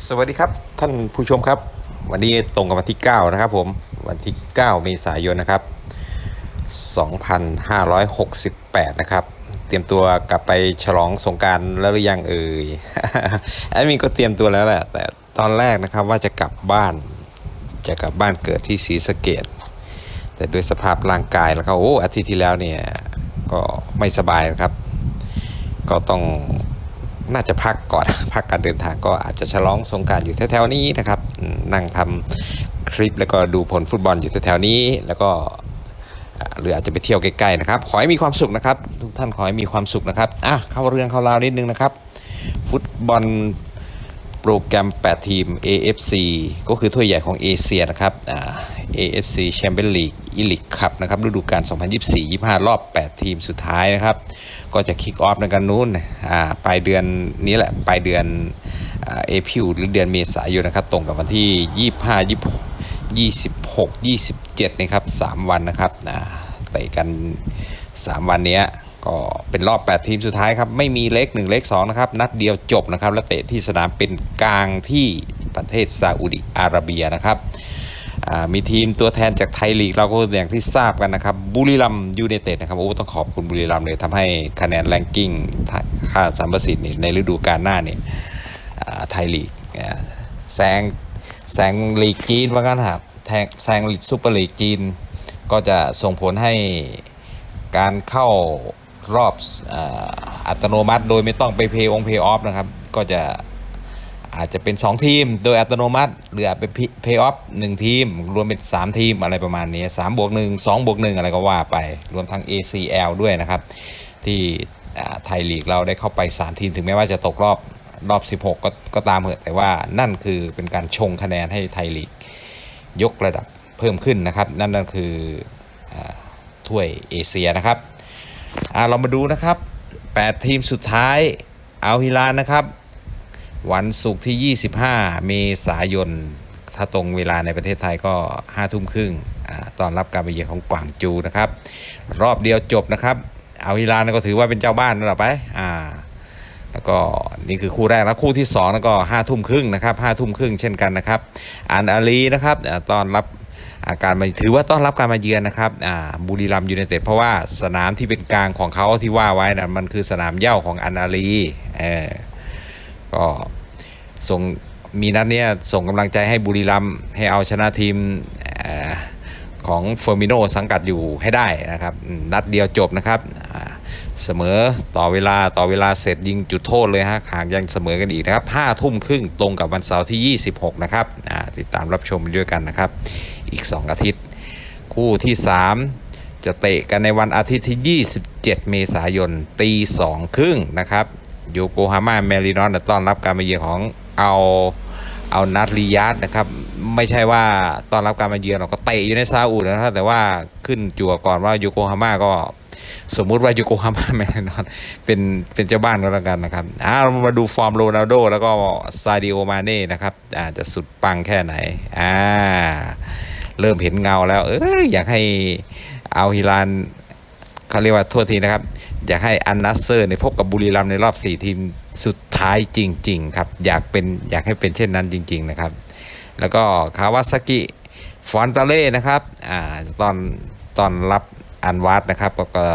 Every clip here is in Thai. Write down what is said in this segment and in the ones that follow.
สวัสดีครับท่านผู้ชมครับ วันนี้ตรงกับวันที่ 9 นะครับผมวันที่ 9 เมษายนนะครับ 2568 นะครับ เตรียมตัวกลับไปฉลองสงการแล้วหรือยังเอ่ยแอดมินก็เตรียมตัวแล้วแหละแต่ตอนแรกนะครับว่าจะกลับบ้าน จะกลับบ้านเกิดที่ศรีสะเกดแต่ด้วยสภาพร่างกายแล้วก็โอ้อาทิตย์ที่แล้วเนี่ยก็ไม่สบายนะครับ ก็ต้อง น่าจะพักก่อนพักการเดินทางก็อาจจะฉลองสงการอยู่แถวๆนี้นะครับ นั่งทำคลิปแล้วก็ดูผลฟุตบอลอยู่แถวๆนี้ แล้วก็หรืออาจจะไปเที่ยวใกล้ๆนะครับ ขอให้มีความสุขนะครับ ทุกท่านขอให้มีความสุขนะครับอะเข้าเรื่องเข้าราวนิดนึงนะครับ ฟุตบอลโปรแกรม 8 ทีม AFC ก็คือถ้วยใหญ่ของเอเชียนะครับ AFC Champions League e l i t e Cup นะครับฤดูกาล 2024-25 รอบ 8 ทีมสุดท้ายนะครับ ก็จะคิกออฟในกันนู้นอ่าปลายเดือนนี้แหละปลายเดือนเอพิวหรือเดือนเมษายนนะครับ ตรงกับวันที่ 25 26 26 27นะครับ3วันนะครับอ่าไปกัน 3 วันนี้ก็เป็นรอบ 8 ทีมสุดท้ายครับ ไม่มีเล็ก 1 เล็ก 2 นะครับ นัดเดียวจบนะครับ และเตะที่สนามเป็นกลางที่ประเทศซาอุดิอาระเบียนะครับ มีทีมตัวแทนจากไทยลีก เราก็อย่างที่ทราบกันนะครับบุรีรัมยูไนเต็ดนะครับโอ้ต้องขอบคุณบุรีรัมเลยทำให้คะแนนแรงกิ้งค่าสัมประสิทธิ์นี่ในฤดูกาลหน้าเนี่ยไทยลีกแซงแซงลีกจีนว่ากันครับแทงซงลีกซูเปอร์ลีกจีน ก็จะส่งผลให้การเข้ารอบอ,อัตโนมัติโดยไม่ต้องไปเพย์องเพย์ออฟนะครับ ก็จะ อาจจะเป็น 2 ทีม โดยอัตโนมัติ หรืออาจเป็นเพย์ออฟหนึ่งทีม รวมเป็น 3 ทีมอะไรประมาณนี้3บวก1 2บวก1อะไรก็ว่าไป รวมทั้ง ACL ด้วยนะครับ ที่ไทยลีกเราได้เข้าไป 3 ทีม ถึงแม้ว่าจะตกรอบรอบ 16 ก็ก็ตามเหอะแต่ว่านั่นคือเป็นการชงคะแนนให้ไทยลีก ยกระดับเพิ่มขึ้นนะครับ นั่นนั่นคืออถ้วยเอเชียนะครับเรามาดูนะครับ 8 ทีมสุดท้าย เอาฮิลานนะครับ วันศุกร์ที่ 25 เมษายน ถ้าตรงเวลาในประเทศไทยก็5ทุ่มครึ่งอตอนรับการไปเยือนของกวางจูนะครับ รอบเดียวจบนะครับ เอาฮิลานก็ถือว่าเป็นเจ้าบ้านนั่นแหละไปอ่าแล้วก็นี่คือคู่แรกแล้วคู่ที่2แล้วก็ห้าทุ่มครึ่งนะครับห้าทุ่มครึ่งเช่นกันนะครับอันอาลีนะครับตอนรับอาการมาถือว่าต้อนรับการมาเยือนนะครับบุรีรัมยูไนเต็ดเพราะว่าสนามที่เป็นกลางของเขาที่ว่าไว้นะมันคือสนามเย้าของอันอาลีเออ ก็ส่งมีนัดเนี้ยส่งกำลังใจให้บุรีรัมย์ให้เอาชนะทีมอของเฟอร์มิโนสังกัดอยู่ให้ได้นะครับ นัดเดียวจบนะครับเสมอต่อเวลาต่อเวลาเสร็จยิงจุดโทษเลยฮะหากยังเสมอกันอีกนะครับห้าทุ่มครึ่งตรงกับวันเสาร์ที่ 26 นะครับติดตามรับชมไปด้วยกันนะครับ อีก 2 อาทิตย์ คู่ที่ 3 จะเตะกันในวันอาทิตย์ที่ 27 เมษายนตีสองครึ่งนะครับ โยโกฮาม่าแมรินอนต้อนรับการมาเยือนของเอาเอานัดริยาดนะครับ ไม่ใช่ว่าต้อนรับการมาเยือนเราก็เตะอยู่ในซาอุดนะครับแต่ว่าขึ้นจั่วก่อนว่าโยโกฮาม่าก็สมมุติว่าโยโกฮาม่าแมนอนเป็นเป็นเจ้าบ้านก็แล้วกันนะครับอ่าเรามาดูฟอร์มโรนัลโดแล้วก็ซาดิโอมาเน่นะครับอาจะสุดปังแค่ไหนอ่าเริ่มเห็นเงาแล้ว เอออยากให้เอาฮิลานเขาเรียกว่าโทษทีนะครับ อยากให้อันนัสเซอร์ในพบกับบุรีรัมในรอบ 4 ทีมสุดท้ายจริง ๆ ครับ อยากเป็นอยากให้เป็นเช่นนั้นจริง ๆ นะครับ แล้วก็คาวาซากิฟอนตาเล่นะครับอ่าตอนตอนรับอันวัดนะครับก็ก็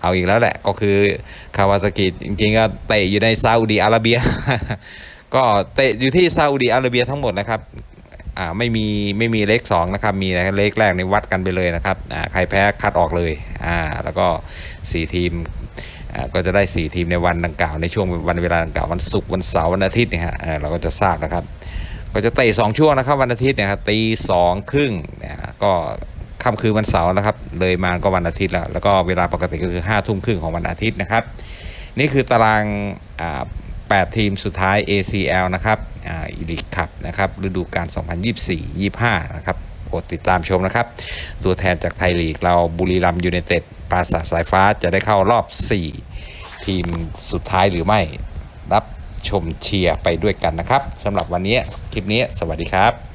เอาอีกแล้วแหละก็คือคาวาซากิจริงๆก็เตะอยู่ในซาอุดีอาระเบีย ก็เตะอยู่ที่ซาอุดีอาระเบียทั้งหมดนะครับ อ่าไม่มีไม่มีเลข2นะครับมีเลขแรกในวัดกันไปเลยนะครับอ่าใครแพ้คัดออกเลยอ่าแล้วก็ 4 ทีมอ่าก็จะได้ 4 ทีมในวันดังกล่าวในช่วงวันเวลาดังกล่าววันศุกร์วันเสาร์วันอาทิตย์เนี่ยฮะเอ่อเราก็จะทราบนะครับ ก็จะเตะ2ช่วงนะครับวันอาทิตย์เนี่ยครับตีสองครึ่งเนี่ยก็ค่ำคืนวันเสาร์นะครับ เลยมาก็วันอาทิตย์แล้วแล้วก็เวลาปกติก็คือ5้าทุ่มครึ่งของวันอาทิตย์นะครับ นี่คือตารางอ่า8ทีมสุดท้าย ACL นะครับ ลิกคับนะครับฤดูกาล 2024-25 นะครับโปรดติดตามชมนะครับ ตัวแทนจากไทยลีกเราบุรีรัมย์ยูไนเต็ดปราสาทสายฟ้าจะได้เข้ารอบ 4 ทีมสุดท้ายหรือไม่ รับชมเชียร์ไปด้วยกันนะครับสำหรับวันนี้คลิปนี้สวัสดีครับ